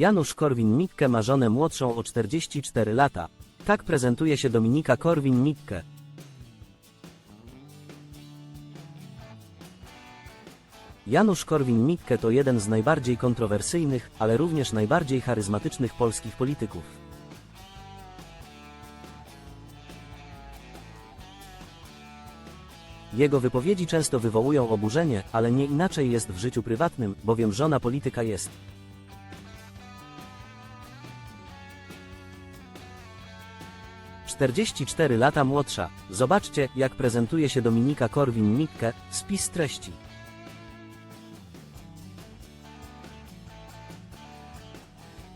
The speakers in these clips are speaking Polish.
Janusz Korwin-Mikke ma żonę młodszą o 44 lata. Tak prezentuje się Dominika Korwin-Mikke. Janusz Korwin-Mikke to jeden z najbardziej kontrowersyjnych, ale również najbardziej charyzmatycznych polskich polityków. Jego wypowiedzi często wywołują oburzenie, ale nie inaczej jest w życiu prywatnym, bowiem żona polityka jest. Czterdzieści cztery lata młodsza. Zobaczcie, jak prezentuje się Dominika Korwin-Mikke, spis treści.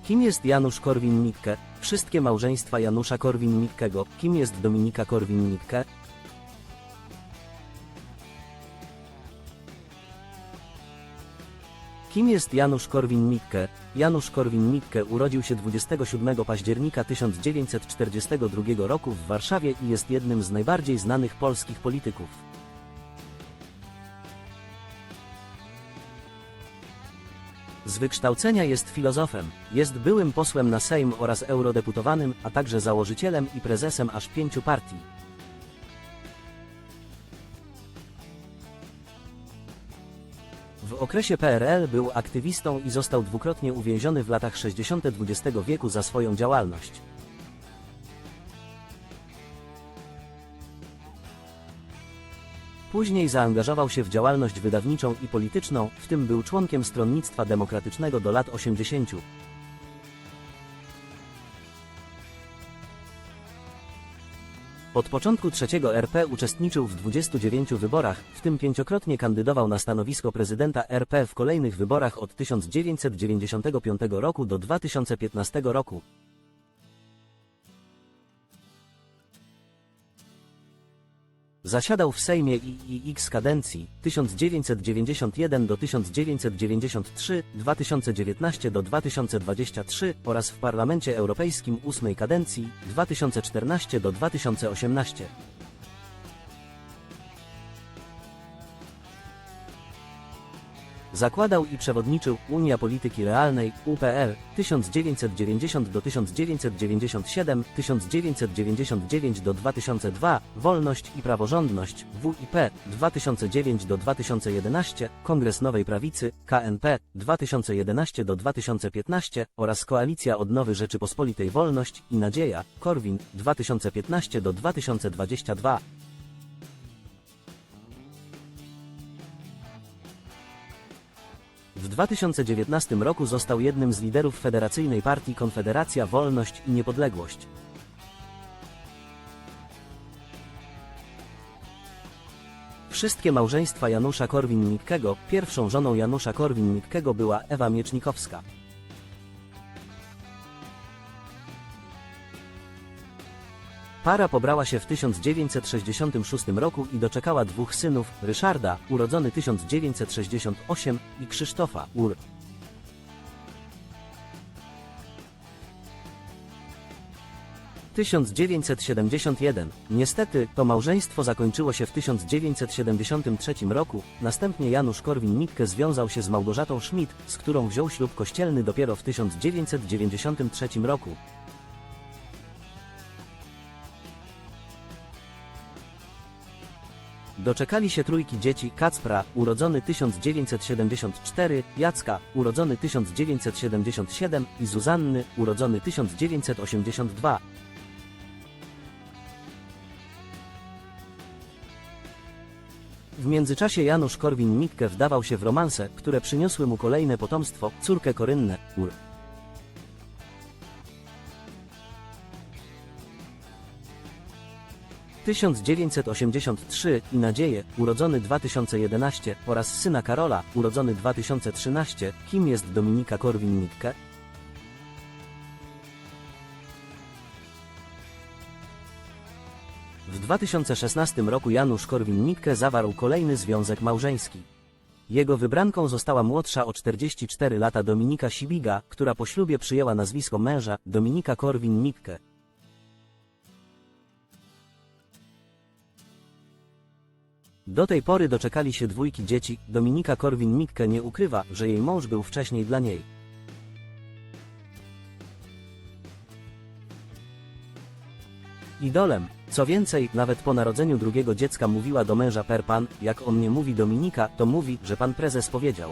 Kim jest Janusz Korwin-Mikke? Wszystkie małżeństwa Janusza Korwin-Mikkego. Kim jest Dominika Korwin-Mikke? Kim jest Janusz Korwin-Mikke? Janusz Korwin-Mikke urodził się 27 października 1942 roku w Warszawie i jest jednym z najbardziej znanych polskich polityków. Z wykształcenia jest filozofem, jest byłym posłem na Sejm oraz eurodeputowanym, a także założycielem i prezesem aż pięciu partii. W okresie PRL był aktywistą i został dwukrotnie uwięziony w latach 60. XX wieku za swoją działalność. Później zaangażował się w działalność wydawniczą i polityczną, w tym był członkiem Stronnictwa Demokratycznego do lat 80. Od początku trzeciego RP uczestniczył w 29 wyborach, w tym pięciokrotnie kandydował na stanowisko prezydenta RP w kolejnych wyborach od 1995 roku do 2015 roku. Zasiadał w Sejmie IIX kadencji 1991 do 1993, 2019 do 2023 oraz w Parlamencie Europejskim ósmej kadencji 2014 do 2018. Zakładał i przewodniczył Unia Polityki Realnej UPR 1990 do 1997, 1999 do 2002, Wolność i Praworządność WIP 2009 do 2011, Kongres Nowej Prawicy KNP 2011 do 2015 oraz Koalicja Odnowy Rzeczypospolitej Wolność i Nadzieja Korwin 2015 do 2022. 2019 roku został jednym z liderów Federacyjnej Partii Konfederacja Wolność i Niepodległość. Wszystkie małżeństwa Janusza Korwin-Mikkego, pierwszą żoną Janusza Korwin-Mikkego była Ewa Miecznikowska. Para pobrała się w 1966 roku i doczekała dwóch synów, Ryszarda, urodzony 1968, i Krzysztofa, ur. ...1971. Niestety, to małżeństwo zakończyło się w 1973 roku, następnie Janusz Korwin-Mikke związał się z Małgorzatą Schmidt, z którą wziął ślub kościelny dopiero w 1993 roku. Doczekali się trójki dzieci Kacpra, urodzony 1974, Jacka, urodzony 1977 i Zuzanny, urodzony 1982. W międzyczasie Janusz Korwin-Mikke wdawał się w romanse, które przyniosły mu kolejne potomstwo, córkę Korynnę, ur. 1983 i Nadzieję, urodzony 2011 oraz syna Karola, urodzony 2013, kim jest Dominika Korwin-Mikke? W 2016 roku Janusz Korwin-Mikke zawarł kolejny związek małżeński. Jego wybranką została młodsza o 44 lata Dominika Sibiga, która po ślubie przyjęła nazwisko męża, Dominika Korwin-Mikke. Do tej pory doczekali się dwójki dzieci, Dominika Korwin-Mikke nie ukrywa, że jej mąż był wcześniej dla niej. Idolem. Co więcej, nawet po narodzeniu drugiego dziecka mówiła do męża per pan, jak on nie mówi Dominika, to mówi, że pan prezes powiedział.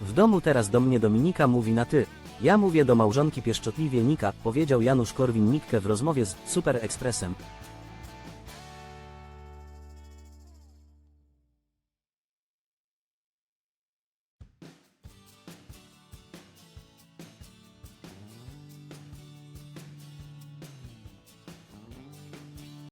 W domu teraz do mnie Dominika mówi na ty. Ja mówię do małżonki pieszczotliwie Nika, powiedział Janusz Korwin-Mikke w rozmowie z Super Expressem.